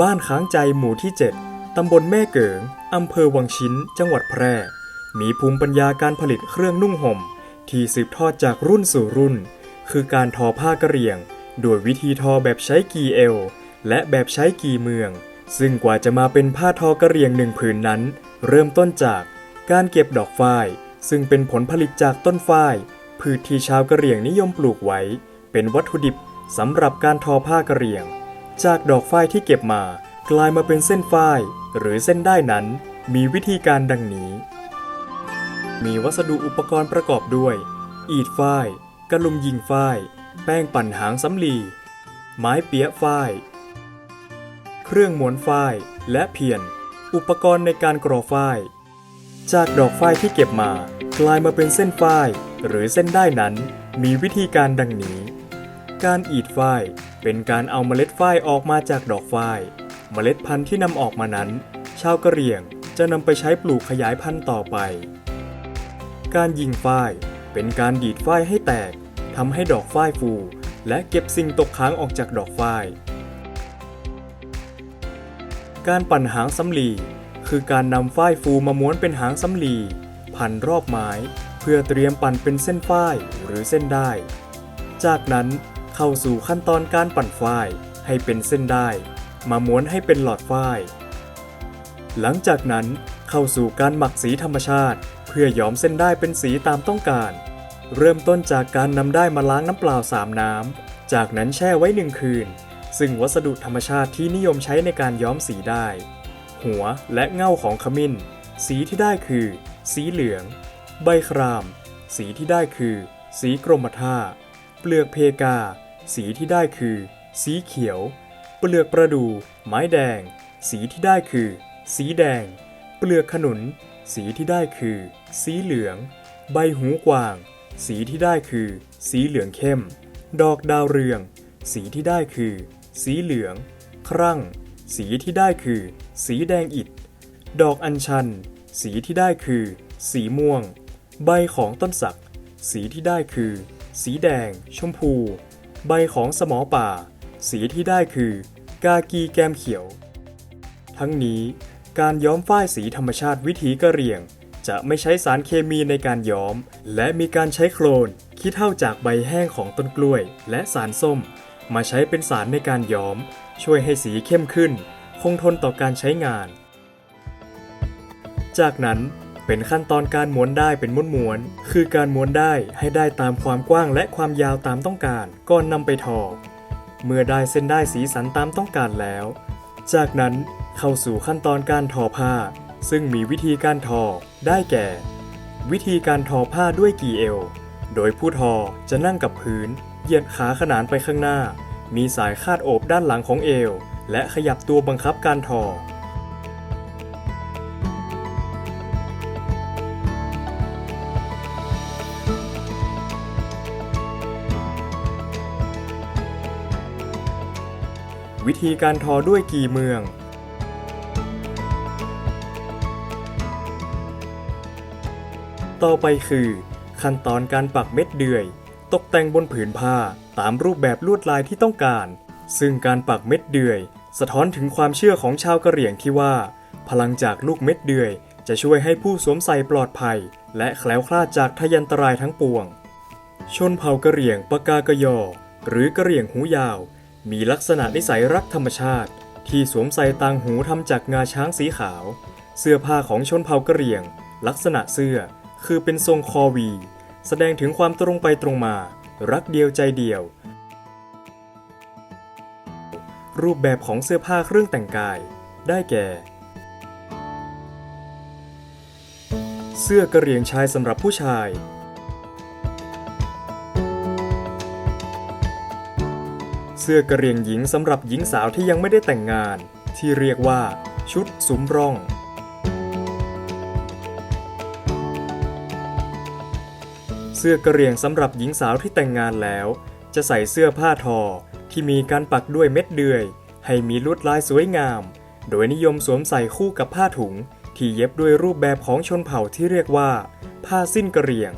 บ้านค้างใจหมู่ที่ 7 ตำบลแม่เกิง อำเภอวังชิ้น จังหวัดแพร่ มีภูมิปัญญาการผลิตเครื่องนุ่งห่ม ที่สืบทอดจากรุ่นสู่รุ่น คือการทอผ้ากระเหรี่ยง โดยวิธีทอแบบใช้กีเอว และแบบใช้กีเมือง ซึ่งกว่าจะมาเป็นผ้าทอกระเหรี่ยงหนึ่งผืนนั้น เริ่มต้นจากการเก็บดอกฝ้าย ซึ่งเป็นผลผลิตจากต้นฝ้ายพืชที่ชาวกะเหรี่ยงนิยมปลูกไว้ เป็นวัตถุดิบสำหรับการทอผ้ากะเหรี่ยง จากดอกฝ้ายที่เก็บมากลายมาเป็นเส้นฝ้ายหรือเส้นได้นั้น มีวิธีการดังนี้ มีวัสดุอุปกรณ์ประกอบด้วย อีดฝ้ายกระลุมยิงฝ้าย แป้งปั่นหางสำลี ไม้เปี๊ยะฝ้าย เครื่องม้วนฝ้ายและเพียน อุปกรณ์ในการกรอฝ้าย จากดอกฝ้ายที่เก็บมากลายมาเป็นเส้นฝ้ายหรือเส้นได้นั้น มีวิธีการดังนี้ การอีดฝ้ายเป็นการเอาเมล็ดฝ้ายออกมาจากดอกฝ้าย เมล็ดพันธุ์ที่นำออกมานั้น ชาวกะเหรี่ยงจะนำไปใช้ปลูกขยายพันธุ์ต่อไป การยิงฝ้ายเป็นการดีดฝ้ายให้แตกทำให้ดอกฝ้ายฟู และเก็บสิ่งตกค้างออกจากดอกฝ้าย การปั่นหางสำลี คือการนำฝ้ายฟูมาม้วนเป็นหางสำลี พันรอบไม้ เพื่อเตรียมปั่นเป็นเส้นฝ้ายหรือเส้นได้ จากนั้น เข้าสู่ขั้นตอนการปั่นฝ้ายให้เป็นเส้นได้ มาม้วนให้เป็นหลอดฝ้าย หลังจากนั้นเข้าสู่การหมักสีธรรมชาติ เพื่อย้อมเส้นได้เป็นสีตามต้องการ เริ่มต้นจากการนำได้มาล้างน้ำเปล่าสามน้ำ จากนั้นแช่ไว้หนึ่งคืน ซึ่งวัสดุธรรมชาติที่นิยมใช้ในการย้อมสีได้ หัวและเง่าของขมิ้น สีที่ได้คือ สีเหลือง ใบคราม สีที่ได้คือ สีกรมท่า เปลือกเพกา สีที่ได้คือ สีเขียว เปลือกประดู่ไม้แดง สีที่ได้คือ สีแดง เปลือกขนุน สีที่ได้คือ สีเหลือง ใบหูกวาง สีที่ได้คือ สีเหลืองเข้ม ดอกดาวเรือง สีที่ได้คือ สีเหลือง ครั่ง สีที่ได้คือ สีแดงอิฐดอกอัญชัน สีที่ได้คือ สีม่วง ใบของต้นสัก สีที่ได้คือ สีแดง ชมพู ใบของสมอป่า สีที่ได้คือกากีแกมเขียว ทั้งนี้การย้อมฝ้ายสีธรรมชาติวิถีกะเหรี่ยง จะไม่ใช้สารเคมีในการย้อม และมีการใช้โคลนขี้เท่าจากใบแห้งของต้นกล้วย และสารส้ม มาใช้เป็นสารในการย้อม ช่วยให้สีเข้มขึ้น คงทนต่อการใช้งาน จากนั้น เป็นขั้นตอนการม้วนได้เป็นม้วนๆคือการม้วนได้ให้ได้ตามความกว้างและความยาวตามต้องการก่อนนำไปทอ เมื่อได้เส้นได้สีสันตามต้องการแล้ว จากนั้นเข้าสู่ขั้นตอนการทอผ้า ซึ่งมีวิธีการทอได้แก่ วิธีการทอผ้าด้วยกี่เอว โดยผู้ทอจะนั่งกับพื้น เหยียดขาขนานไปข้างหน้า มีสายคาดโอบด้านหลังของเอว และขยับตัวบังคับการทอ วิธีการทอด้วยกี่เมือง ต่อไปคือ ขั้นตอนการปักเม็ดเดือย ตกแต่งบนผืนผ้าตามรูปแบบลวดลายที่ต้องการ ซึ่งการปักเม็ดเดือย สะท้อนถึงความเชื่อของชาวกะเหรี่ยงที่ว่า พลังจากลูกเม็ดเดือย จะช่วยให้ผู้สวมใส่ปลอดภัย และแคล้วคลาดจากทยันตรายทั้งปวง ชนเผ่ากะเหรี่ยงปากากะยอ หรือกะเหรี่ยงหูยาว มีลักษณะนิสัยรักธรรมชาติ ที่สวมใส่ต่างหูทำจากงาช้างสีขาว เสื้อผ้าของชนเผ่ากะเหรี่ยง ลักษณะเสื้อคือเป็นทรงคอวี แสดงถึงความตรงไปตรงมา รักเดียวใจเดียว รูปแบบของเสื้อผ้าเครื่องแต่งกาย ได้แก่ เสื้อกะเหรี่ยงชายสำหรับผู้ชาย สื้อกระเรียงหญิงสำหรับหญิงสาวที่ยังไม่ได้แต่งงาน ที่เรียกว่า ชุดสุมร่อง เสื้อกระเรียงสำหรับหญิงสาวที่แต่งงานแล้ว จะใส่เสื้อผ้าทอที่มีการปักด้วยเม็ดเดือย ให้มีลวดลายสวยงาม โดยนิยมสวมใส่คู่กับผ้าถุง ที่เย็บด้วยรูปแบบของชนเผ่าที่เรียกว่า ผ้าสิ้นกระเรียง